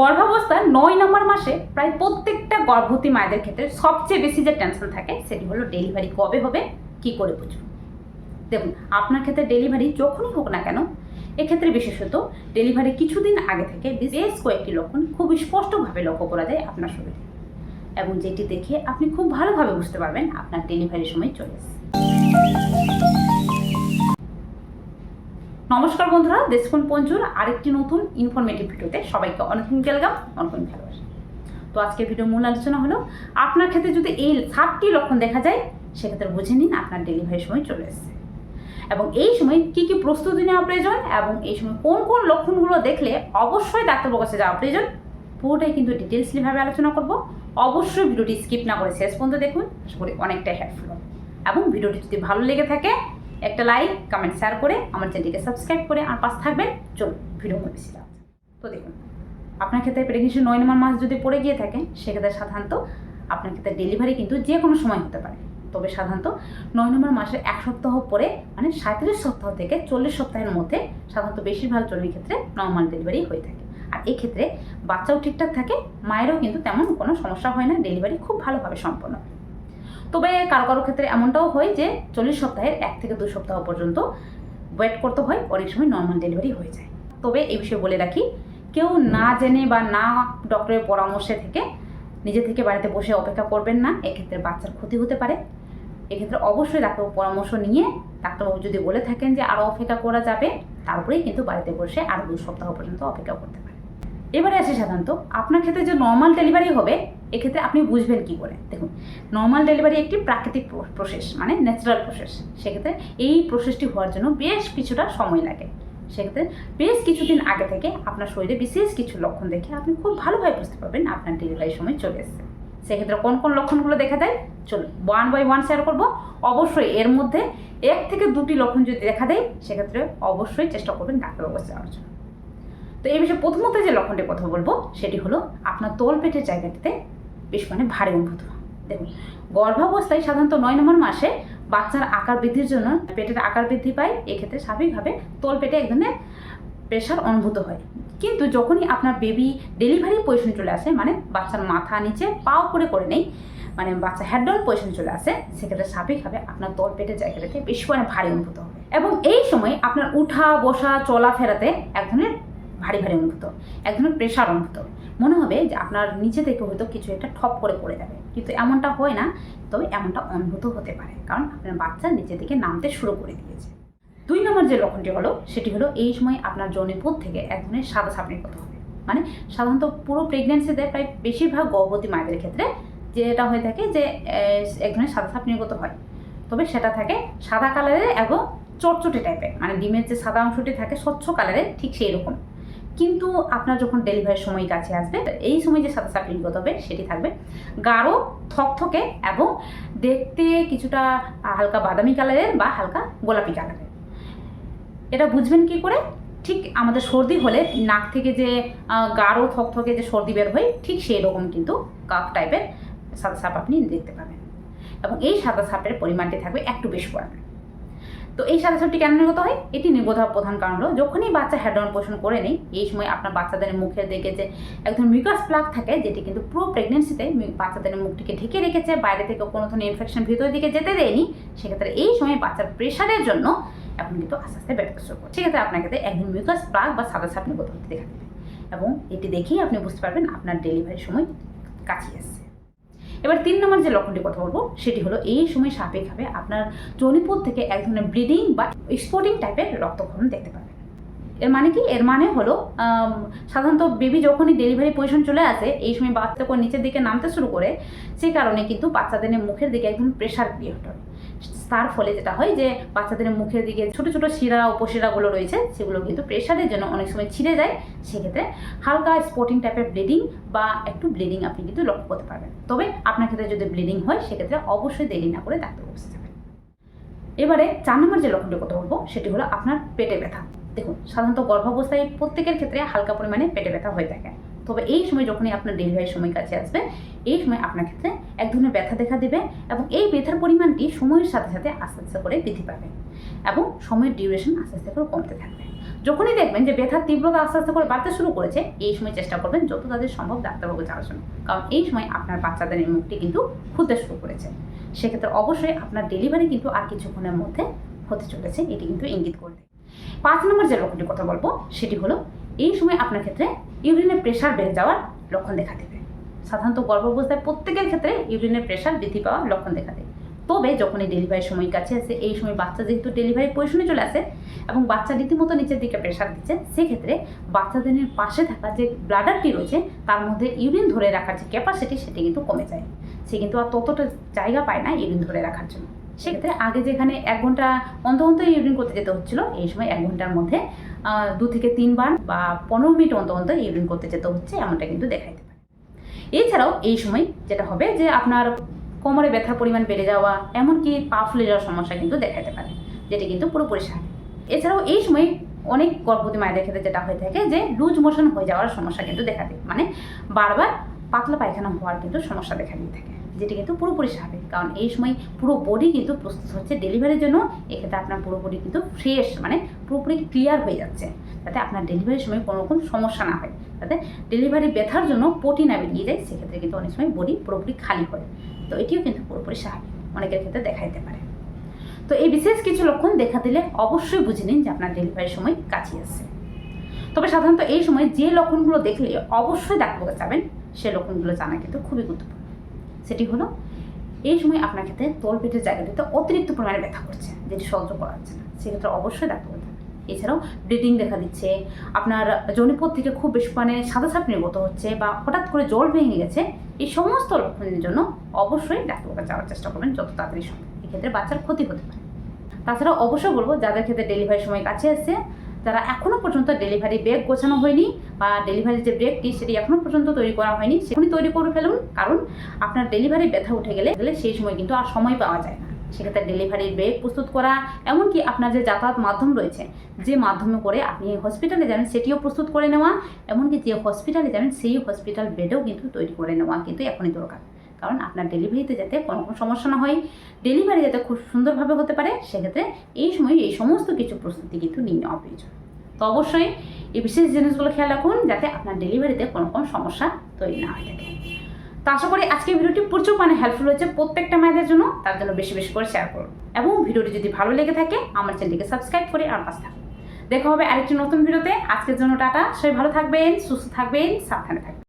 গর্ভাবস্থার নয় নম্বর মাসে প্রায় প্রত্যেকটা গর্ভবতী মায়েদের ক্ষেত্রে সবচেয়ে বেশি যে টেনশন থাকে সেটি হলো ডেলিভারি কবে হবে, কি করে বুঝব? দেখুন, আপনার ক্ষেত্রে ডেলিভারি যখনই হোক না কেন, এক্ষেত্রে বিশেষত ডেলিভারি কিছুদিন আগে থেকে বেশ কয়েকটি লক্ষণ খুব স্পষ্টভাবে লক্ষ্য করা যায় আপনার শরীরে। এবং যেটি দেখে আপনি খুব ভালোভাবে বুঝতে পারবেন আপনার ডেলিভারির সময় চলে এসেছে। নমস্কার বন্ধুরা, দেশকুন পঞ্জুর আরেকটি নতুন ইনফরমেটিভ ভিডিওতে সবাইকে অনেক ওয়েলকাম অনেক অনেক ভালোবাসা। তো আজকের ভিডিও মূল আলোচনা হলো, আপনার ক্ষেত্রে যদি এই সাতটি লক্ষণ দেখা যায়, সেক্ষেত্রে বুঝে নিন আপনার ডেলিভারির সময় চলে এসেছে। এবং এই সময় কি কি প্রস্তুতি নেওয়া প্রয়োজন এবং এই সময় কোন কোন লক্ষণগুলো দেখলে অবশ্যই ডাক্তারবাবুর কাছে যাওয়া প্রয়োজন, পুরোটাই কিন্তু ডিটেলসলিভাবে আলোচনা করব। অবশ্যই ভিডিওটি স্কিপ না করে শেষ পর্যন্ত দেখুন, আশা করি অনেকটাই হেল্পফুল এবং ভিডিওটি যদি ভালো লেগে থাকে একটা লাইক কমেন্ট শেয়ার করে আমার চ্যানেলটিকে সাবস্ক্রাইব করে আমার পাশে থাকবেন চলুন ভিডিও মধ্যে যাক। তো দেখুন, আপনার ক্ষেত্রে প্রেগনেন্সি নয় নম্বর মাস যদি পড়ে গিয়ে থাকে, সেক্ষেত্রে সাধারণত আপনার ক্ষেত্রে ডেলিভারি কিন্তু যে কোনো সময় হতে পারে তবে সাধারণত নয় নম্বর মাসের এক সপ্তাহ পরে মানে সাঁত্রিশ সপ্তাহ থেকে চল্লিশ সপ্তাহের মধ্যে সাধারণত বেশিরভাগ জরুরি ক্ষেত্রে নর্মাল ডেলিভারি হয়ে থাকে আর এই ক্ষেত্রে বাচ্চাও ঠিকঠাক থাকে, মায়েরও কিন্তু তেমন কোনো সমস্যা হয় না ডেলিভারি খুব ভালোভাবে সম্পন্ন। তবে কারও কারও ক্ষেত্রে এমনটাও হয় যে চল্লিশ সপ্তাহের এক থেকে দু সপ্তাহ পর্যন্ত ওয়েট করতে হয়, অনেক সময় নর্মাল ডেলিভারি হয়ে যায়। তবে এই বিষয়ে বলে রাখি, কেউ না জেনে বা না ডক্টরের পরামর্শে থেকে নিজে থেকে বাড়িতে বসে অপেক্ষা করবেন না, এক্ষেত্রে বাচ্চার ক্ষতি হতে পারে। এক্ষেত্রে অবশ্যই ডাক্তারবাবু পরামর্শ নিয়ে ডাক্তারবাবু যদি বলে থাকেন যে আরও অপেক্ষা করা যাবে, তারপরেই কিন্তু বাড়িতে বসে আরও দু সপ্তাহ পর্যন্ত অপেক্ষা করতে পারে এবারে আসি সাধারণত, আপনার ক্ষেত্রে যে নর্মাল ডেলিভারি হবে, এক্ষেত্রে আপনি বুঝবেন কি করে। দেখুন নর্মাল ডেলিভারি একটি প্রাকৃতিক প্রসেস মানে ন্যাচারাল প্রসেস সেক্ষেত্রে এই প্রসেসটি হওয়ার জন্য বেশ কিছুটা সময় লাগে। সেক্ষেত্রে বেশ কিছুদিন আগে থেকে আপনার শরীরে বিশেষ কিছু লক্ষণ দেখে আপনি খুব ভালোভাবে বুঝতে পারবেন আপনার ডেলিভারির সময় চলে এসেছে। সেক্ষেত্রে কোন কোন লক্ষণগুলো দেখা দেয়? চলুন ওয়ান বাই ওয়ান শেয়ার করব। অবশ্যই এর মধ্যে এক থেকে দুটি লক্ষণ যদি দেখা দেয়, সেক্ষেত্রে অবশ্যই চেষ্টা করবেন ডাক্তারবাবুর যাওয়ার জন্য। তো এই বিষয়ে প্রথমত যে লক্ষণটির কথা বলব, সেটি হলো আপনার তোল পেটের জায়গাটিতে বেশ মানে ভারী অনুভূত। দেখুন, গর্ভাবস্থায় সাধারণত নয় নম্বর মাসে বাচ্চার আকার বৃদ্ধির জন্য পেটের আকার বৃদ্ধি পায়, এক্ষেত্রে স্বাভাবিকভাবে তোল পেটে এক ধরনের প্রেশার অনুভূত হয় কিন্তু যখনই আপনার বেবি ডেলিভারি পজিশন চলে আসে মানে বাচ্চার মাথা নিচে পা উপরে করে নেই মানে বাচ্চা ডাউন পজিশন চলে আসে, সেক্ষেত্রে স্বাভাবিকভাবে আপনার তোল পেটের জায়গাটাতে বেশ মানে ভারী অনুভূত হবে এবং এই সময় আপনার উঠা বসা চলাফেরাতে এক ধরনের ভারী ভারী অনুভূত, এক ধরনের প্রেশার অনুভূত। মনে হবে যে আপনার নিচে থেকে হয়তো কিছু একটা ঠপ করে পড়ে যাবে। কিন্তু এমনটা হয় না, তবে এমনটা অনুভূত হতে পারে। কারণ আপনার বাচ্চা নিচে থেকে নামতে শুরু করে দিয়েছে। দুই নম্বর যে লক্ষণটি হলো, সেটি হলো এই সময় আপনার জনিপুর থেকে এক ধরনের সাদা সাপড়ির কথা হবে। মানে সাধারণত পুরো প্রেগনেন্সিতে প্রায় বেশিরভাগ গর্ভবতী মায়েদের ক্ষেত্রে যেটা হয়ে থাকে যে এক ধরনের সাদা নির্গত হয়। তবে সেটা থাকে সাদা কালারের এবং চটচটে টাইপের মানে ডিমের যে সাদা অংশটি থাকে, স্বচ্ছ কালারের ঠিক সেই রকম কিন্তু আপনার যখন ডেলিভারির সময় কাছে আসবে, এই সময় যে সাদা সাপ নির্গত হবে, সেটি থাকবে। গাঢ়, থকথকে এবং দেখতে কিছুটা হালকা বাদামি কালারের বা হালকা গোলাপি কালারের এটা বুঝবেন কি করে? ঠিক আমাদের সর্দি হলে নাক থেকে যে গাঢ়, থকথকে যে সর্দি বের হয়, ঠিক সেই রকম কিন্তু কাপ টাইপের সাদা সাপ আপনি দেখতে পাবেন। এবং এই সাদা সাপের পরিমাণটি থাকবে একটু বেশি পরিমাণে। তো এই সাদা সাপটি কেন নির্গত হয়? এটি নির্গত প্রধান কারণ হলো, যখনই বাচ্চা হেড অন পোষণ করে নেই, এই সময় আপনার বাচ্চাদের মুখে যে একদম মিউকাস প্লাগ থাকে, যেটি কিন্তু পুরো প্রেগনেন্সিতে বাচ্চাদের মুখটিকে ঢেকে রেখেছে, বাইরে থেকে কোনো ধরনের ইনফেকশন ভিতরের দিকে যেতে দেয়নি, সেক্ষেত্রে এই সময় বাচ্চার প্রেশারের জন্য এখন কিন্তু আস্তে আস্তে বেড়াতে শুরু করছে। সেক্ষেত্রে আপনার একদম মিউকাস প্লাগ বা সাদা সাপ নির্গত হতে দেখা দেবে এবং এটি দেখেই আপনি বুঝতে পারবেন আপনার ডেলিভারির সময় কাছে এসছে এবার তিন নম্বর যে লক্ষণটির কথা বলব, সেটি হলো এই সময় সাপেক্ষভাবে আপনার জনিপুর থেকে এক ধরনের ব্লিডিং বা স্পোর্টিং টাইপের রক্তক্ষরণ দেখতে পাবেন। এর মানে কি? এর মানে হলো সাধারণত বেবি যখনই ডেলিভারি পজিশন চলে আসে, এই সময় বাচ্চা নিচের দিকে নামতে শুরু করে সেই কারণে কিন্তু বাচ্চাদের মুখের দিকে একদম প্রেশার ক্রিয়েট হয়। তার ফলে যেটা হয় যে বাচ্চাদের মুখের দিকে ছোট ছোট শিরা, উপশিরাগুলো রয়েছে, সেগুলো কিন্তু প্রেশারের জন্য অনেক সময় ছিঁড়ে যায়। সেক্ষেত্রে হালকা স্পটিং টাইপের ব্লিডিং বা একটু ব্লিডিং আপনি কিন্তু লক্ষ্য করতে পারবেন। তবে আপনার ক্ষেত্রে যদি ব্লিডিং হয়, সেক্ষেত্রে অবশ্যই দেরি না করে ডাক্তার বসে যাবেন। এবারে চার নম্বর যে লক্ষণটির কথা বলব, সেটি হলো আপনার পেটে ব্যথা। দেখুন, সাধারণত গর্ভাবস্থায় প্রত্যেকের ক্ষেত্রে হালকা পরিমাণে পেটে ব্যথা হয়ে থাকে। তবে এই সময় যখনই আপনার ডেলিভারির সময় কাছে আসবে, এই সময় আপনার ক্ষেত্রে এক ধরনের ব্যথা দেখা দেবে এবং এই ব্যথার পরিমাণটি সময়ের সাথে সাথে আস্তে আস্তে করে বৃদ্ধি পাবে এবং সময়ের ডিউরেশন আস্তে আস্তে করে কমতে থাকবে। যখনই দেখবেন যে ব্যথার তীব্রতা আস্তে আস্তে করে বাড়তে শুরু করেছে, এই সময় চেষ্টা করবেন যত তাদের সম্ভব ডাক্তারবাবু যাওয়ার জন্য। কারণ এই সময় আপনার বাচ্চাদের মুখটি কিন্তু খুলতে শুরু করেছে। সেক্ষেত্রে অবশ্যই আপনার ডেলিভারি কিন্তু আর কিছুক্ষণের মধ্যে হতে চলেছে, এটি কিন্তু ইঙ্গিত করবে। পাঁচ নম্বর যে লক্ষণটির কথা বলব, সেটি হলো এই সময় আপনার ক্ষেত্রে ইউরিনের প্রেশার বেড়ে যাওয়ার লক্ষণ দেখা দেবে। সাধারণত গর্ভাবস্থায় প্রত্যেকের ক্ষেত্রে ইউরিনের প্রেশার বৃদ্ধি পাওয়ার লক্ষণ দেখা দেয়। তবে যখন এই ডেলিভারির সময় কাছে আসে, এই সময় বাচ্চা যেহেতু ডেলিভারি পজিশনে চলে আসে এবং বাচ্চা রীতিমতো নিচের দিকে প্রেশার দিচ্ছে, সেক্ষেত্রে বাচ্চাদের পাশে থাকা যে ব্লাডারটি রয়েছে, তার মধ্যে ইউরিন ধরে রাখার যে ক্যাপাসিটি সেটি কিন্তু কমে যায়। সে কিন্তু আর ততটা জায়গা পায় না ইউরিন ধরে রাখার জন্য। সেক্ষেত্রে আগে যেখানে এক ঘণ্টা অন্ত অন্ত ইউরিন করতে যেতে হচ্ছিল, এই সময় এক ঘণ্টার মধ্যে দু থেকে তিনবার বা পনেরো মিনিট অন্ত অন্ত ইউরিন করতে যেতে হচ্ছে, এমনটা কিন্তু দেখা দেখাইতে পারে। এছাড়াও এই সময় যেটা হবে যে আপনার কোমরে ব্যথার পরিমাণ বেড়ে যাওয়া, এমনকি পা ফুলে যাওয়ার সমস্যা কিন্তু দেখাতে পারে, যেটি কিন্তু পুরোপুরি স্বাভাবিক। এছাড়াও এই সময় অনেক গর্ভবতী মায়েদের ক্ষেত্রে যেটা হয়ে থাকে যে লুজ মোশন হয়ে যাওয়ার সমস্যা কিন্তু দেখা দেয় মানে বারবার পাতলা পায়খানা হওয়ার কিন্তু সমস্যা দেখা দিয়ে থাকে। যেটি কিন্তু পুরোপুরি স্বাভাবিক। কারণ এই সময় পুরো বডি কিন্তু প্রস্তুত হচ্ছে ডেলিভারির জন্য। এক্ষেত্রে আপনার পুরো বডি কিন্তু ফ্রেশ মানে পুরোপুরি ক্লিয়ার হয়ে যাচ্ছে। যাতে আপনার ডেলিভারির সময় কোনো রকম সমস্যা না হয়। যাতে ডেলিভারি ব্যথার জন্য পটি না বেরিয়ে যায় সেক্ষেত্রে কিন্তু অনেক সময় বডি পুরোপুরি খালি হয়। তো এটিও কিন্তু পুরোপুরি স্বাভাবিক। অনেকের ক্ষেত্রে দেখা যেতে পারে। তো এই বিশেষ কিছু লক্ষণ দেখা দিলে অবশ্যই বুঝে নিন যে আপনার ডেলিভারির সময় কাছে আসছে তবে সাধারণত এই সময় যে লক্ষণগুলো দেখলে অবশ্যই ডাক্তারকে যাবেন, সে লক্ষণগুলো জানা কিন্তু খুবই গুরুত্বপূর্ণ। সেটি হলো, এই সময় আপনার ক্ষেত্রে তল পেটের জায়গাটিতে অতিরিক্ত পরিমাণে ব্যথা করছে, যেটি সহ্য করা যাচ্ছে না। সেক্ষেত্রে অবশ্যই ডাক্তার এছাড়াও ব্লিডিং দেখা দিচ্ছে, আপনার জনিপথ থেকে খুব বেশি মানে সাদা সাপ নির্গত হচ্ছে বা হঠাৎ করে জল ভেঙে গেছে, এই সমস্ত লক্ষণের জন্য অবশ্যই ডাক্তারকে যাওয়ার চেষ্টা করবেন যত তাড়াতাড়ি সম্ভব। এক্ষেত্রে বাচ্চার ক্ষতি হতে পারে। তাছাড়া অবশ্যই বলব, যাদের ক্ষেত্রে ডেলিভারির সময় কাছে আসছে যারা এখনও পর্যন্ত ডেলিভারি ব্রেক গোছানো হয়নি বা ডেলিভারির যে ব্রেকটি সেটি এখনও পর্যন্ত তৈরি করা হয়নি, সেখানে তৈরি করে ফেলুন। কারণ আপনার ডেলিভারি ব্যথা উঠে গেলে গেলে সেই সময় কিন্তু আর সময় পাওয়া যায় না। সেক্ষেত্রে ডেলিভারির ব্রেক প্রস্তুত করা, এমনকি আপনার যে যাতায়াত মাধ্যম রয়েছে, যে মাধ্যমে করে আপনি হসপিটালে যাবেন, সেটিও প্রস্তুত করে নেওয়া। এমনকি যে হসপিটালে যাবেন, সেই হসপিটাল বেডও কিন্তু তৈরি করে নেওয়া কিন্তু এখনই দরকার। কারণ আপনার ডেলিভারিতে যাতে কোনো রকম সমস্যা না হয় ডেলিভারি যাতে খুব সুন্দরভাবে হতে পারে, সেক্ষেত্রে এই সময় এই সমস্ত কিছু প্রস্তুতি কিন্তু নিয়ে নেওয়া প্রয়োজন। তো অবশ্যই এই বিশেষ জিনিসগুলো খেয়াল রাখুন, যাতে আপনার ডেলিভারিতে কোনো কোনো সমস্যা তৈরি না হয়ে থাকে। তো আশা করি আজকের ভিডিওটি প্রচুর মানে হেল্পফুল হয়েছে প্রত্যেকটা মায়েদের জন্য, তার জন্য বেশি বেশি করে শেয়ার করুন। এবং ভিডিওটি যদি ভালো লেগে থাকে, আমার চ্যানেলটিকে সাবস্ক্রাইব করে আমার পাশে থাকুন। দেখা হবে আরেকটি নতুন ভিডিওতে। আজকের জন্য টাটা। সবাই ভালো থাকবেন, সুস্থ থাকবেন, সাবধানে থাকবেন।